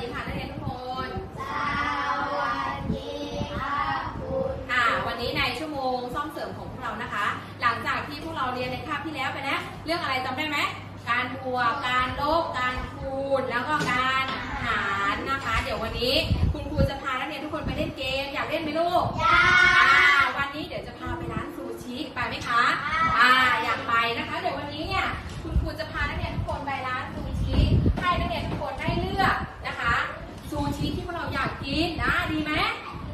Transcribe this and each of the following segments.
ดีค่ะนักเรียนทุกคน สวัสดีครับคุณอ่า วันนี้ในชั่วโมงซ่อมเสริมของพวกเรานะคะ หลังจากที่พวกเราเรียนในคาบที่แล้วไปนะ เรื่องอะไรจำได้ไหม การบวก การลบ การคูณ แล้วก็การหารนะคะ เดี๋ยววันนี้คุณครูจะพานักเรียนทุกคนไปเล่นเกม อยากเล่นไหมลูกยาอ่าวันนี้เดี๋ยวจะพาไปร้านซูชิ ไปไหมคะ อ่า อยากไปนะคะ เดี๋ยววันนี้ อยากกินนะดีไหม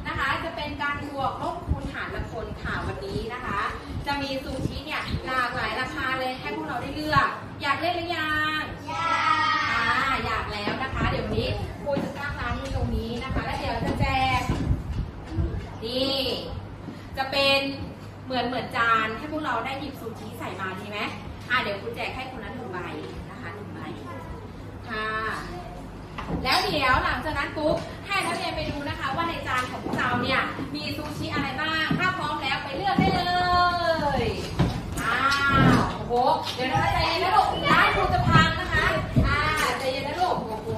นะคะ จะเป็นการบวกลบคูณหารละคนค่ะวันนี้นะคะ จะมีซูชิเนี่ยหลากหลายราคาเลยให้พวกเราได้เลือก อยากเล่นหรือยังยาอ่าอยากแล้วนะคะ เดี๋ยวนี้ครูจะตั้งร้านที่ตรงนี้นะคะ แล้วเดี๋ยวจะแจกนี่จะเป็นเหมือนเหมือนจานให้พวกเราได้หยิบซูชิใส่มาดีไหมอ่าเดี๋ยวครูแจกให้คนละหนึ่งใบนะคะหนึ่งใบค่ะ แล้วเดี๋ยวหลังจากนั้นปุ๊บให้นักเรียนไปดูนะคะว่าในจานของพวกเราเนี่ยมีซูชิอะไรบ้าง ถ้าพร้อมแล้วไปเลือกได้เลย อ้าว โอ้โห เดี๋ยวนะคะใจเย็นนะลูกร้านครูจะพังนะคะอ่าใจเย็นนะลูกโอ้โห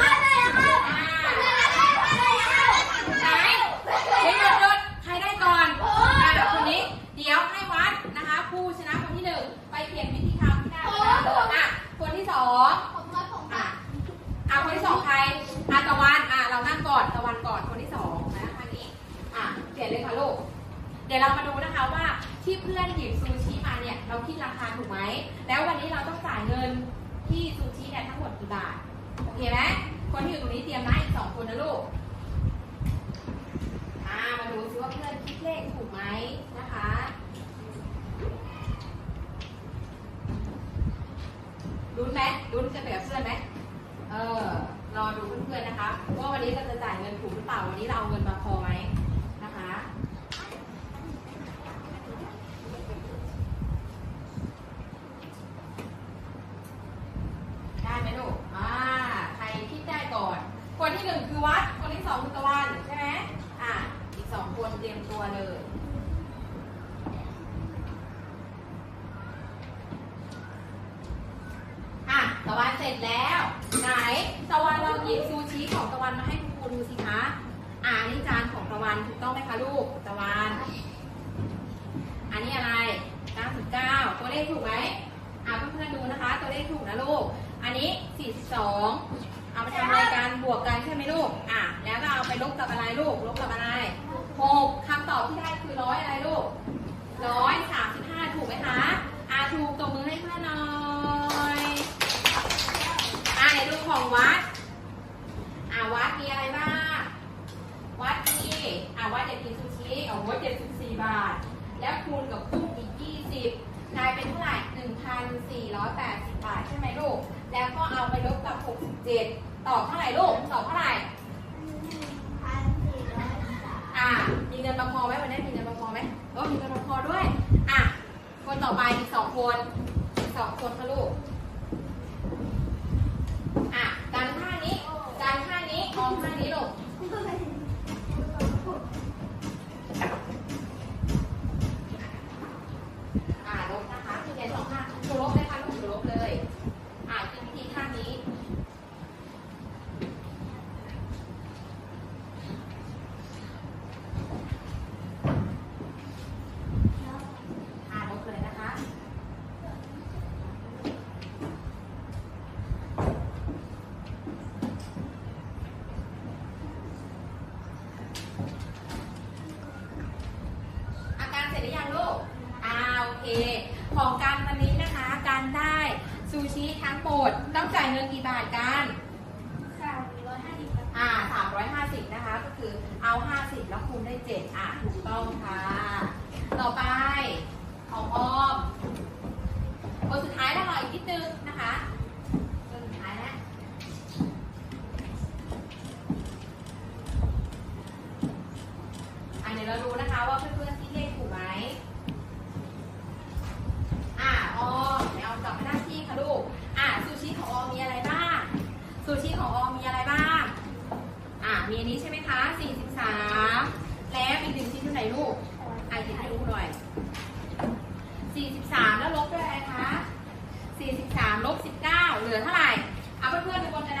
อะไรอะครับ อ่า อะไรอะครับ ไหนเดี๋ยวหยุดหยุดใครได้ก่อนอ่าคนนี้เดี๋ยวให้วัดนะคะผู้ชนะคนที่หนึ่งไปเขียนวิธีทำที่หน้ากระดาษอะคนที่สอง ผมว่าผม อะเอาคนที่สองใครอาตะวัน อะ เรานั่งก่อน ตะวันก่อน คนที่สองนะทางนี้ อะ เปลี่ยนเลยค่ะลูก เดี๋ยวเรามาดูนะคะว่าที่เพื่อนหยิบซูชิมาเนี่ยเราคิดราคาถูกไหม แล้ววันนี้เราต้องจ่ายเงินที่ซูชิเนี่ยทั้งหมดกี่บาท โอเคไหมคนที่อยู่ตรงนี้เตรียมนะอีกสองคนนะลูกอ่ามาดูซิว่าเพื่อนคิดเลขถูกไหมนะคะลุ้นไหมลุ้นจะไปกับเพื่อนไหมเออ รอดูเพื่อนๆนะคะ ว่าวันนี้เราจะจ่ายเงินถูกหรือเปล่า วันนี้เราเอาเงินมาพอไหมนะคะ ได้ไหมลูก อ่า ใครคิดได้ก่อน คนที่ หนึ่งคือวัด คนที่สองคือตะวันใช่ไหมอ่าอีกสองคนเตรียมตัวเลยอะตะวันเสร็จแล้ว ไหนตะวันลองหยิบซูชิของตะวันมาให้คุณครูดูสิคะอ่านนี้จานของตะวันถูกต้องไหมคะลูกตะวันอันนี้อะไร 99 ตัวเลขถูกไหมอ่าเพื่อนๆดูนะคะ ตัวเลขถูกนะลูก อันนี้ 42 บวกกันใช่ไหมลูก อะ แล้วก็เอาไปลบกับอะไรลูก ลบกับอะไร6คำตอบที่ได้คือร้อยอะไรลูกร้อยสามสิบห้าถูกไหมคะ อ่าถูกตบมือให้เพื่อนหน่อยอ่าในดูของวัด อ่าวัดมีอะไรบ้าง วัดมีอ่าวัดเด็กกินซูชิเอาวัดเจ็ดสิบสี่บาท แล้วคูณกับกุ้งอีกยี่สิบกลายเป็นเท่าไหร่หนึ่งพันสี่ร้อยแปดสิบบาทใช่ไหมลูก แล้วก็เอาไปลบกับหกสิบเจ็ด ตอบเท่าไหร่ลูก ตอบเท่าไหร่พันสี่ร้อยสามอ่า มีเงินมาพอไหมวันนี้มีเงินมาพอไหมโอ้มีเงินมาพอด้วย อะ คนต่อไปอีกสองคนอีกสองคนค่ะลูก อะการข้างนี้ การข้างนี้มองข้างนี้ลูก อ่าลบนะคะมีแค่สองข้างหนูลบเลยค่ะลูกหนูลบเลย อ่าคิดวิธีข้างนี้ อ่าลบเลยนะคะ อากา รเสร็จหรือยังลูกอ่าโอเค ของการวันนี้นะคะ การได้ซูชิทั้งหมดต้องจ่ายเงินกี่บาทกันสามร้อยห้าสิบอ่า350นะคะ ก็คือเอา50แล้วคูณได้7อะถูกต้องค่ะ ต่อไปของออมคนสุดท้ายแล้วรออีกนิดนึงนะคะคนสุดท้ายแล้วอะเดี๋ยวเราดูนะคะว่าเพื่อนๆที่เลข มีอันนี้ใช่ไหมคะสี่สิบสามแล้วอีกหนึ่งชิ้นอยู่ไหนลูกอะหยิบให้ลูหน่อยสี่สิบสามแล้วลบด้วยอะไรคะสี่สิบสามลบสิบเก้าเหลือเท่าไหร่เอาเพื่อนๆไปบนกระ